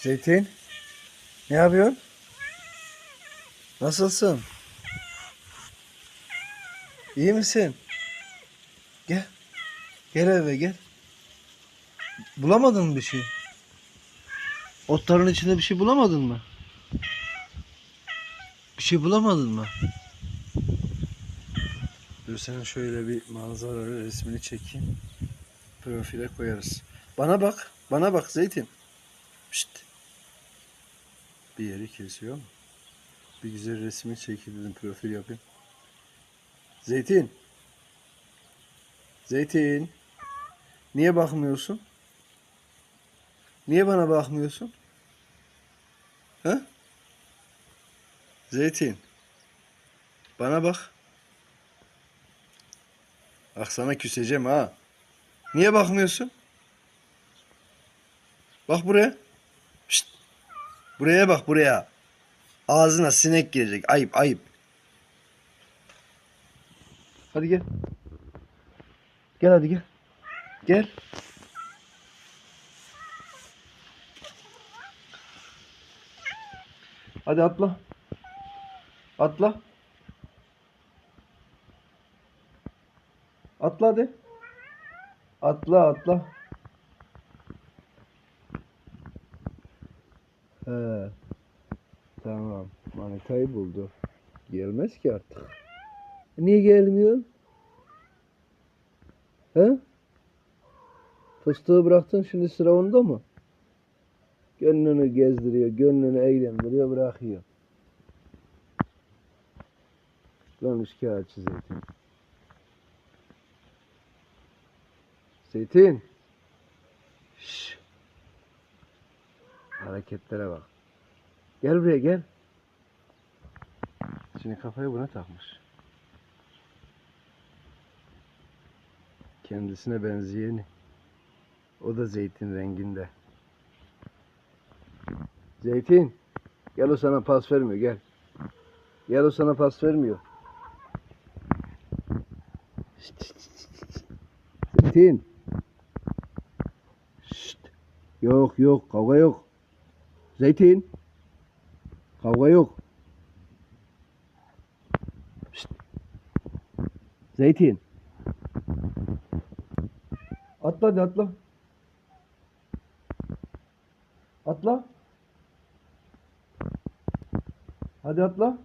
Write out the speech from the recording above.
Zeytin. Ne yapıyorsun? Nasılsın? İyi misin? Gel. Gel eve gel. Bulamadın mı bir şey? Otların içinde bir şey bulamadın mı? Bir şey bulamadın mı? Dur senin şöyle bir manzara resmini çekeyim. Profile koyarız. Bana bak. Bana bak Zeytin. Şşt. Bir yeri kesiyor? Bir güzel resmi dedim profil yapayım. Zeytin. Zeytin. Niye bakmıyorsun? Niye bana bakmıyorsun? Ha? Zeytin. Bana bak. Bak sana küseceğim ha. Niye bakmıyorsun? Bak buraya. Buraya bak buraya. Ağzına sinek girecek. Ayıp ayıp. Hadi gel. Gel hadi gel. Gel. Hadi atla. Atla. Atla hadi. Atla atla. He. Tamam. Manitayı buldu. Gelmez ki artık. Niye gelmiyor? He? Fıstığı bıraktın şimdi sıra onda mı? Gönlünü gezdiriyor, gönlünü eğlendiriyor, bırakıyor. Lan şikayetçi Zeytin. Zeytin. Şşş. Hareketlere bak. Gel buraya gel. Şimdi kafayı buna takmış. Kendisine benzeyeni. O da zeytin renginde. Zeytin. Gel o sana pas vermiyor gel. Gel o sana pas vermiyor. Zeytin. Şşt. Yok yok kavga yok. Zeytin. Kavga yok. Şşt. Zeytin. Atla hadi atla. Atla. Hadi atla.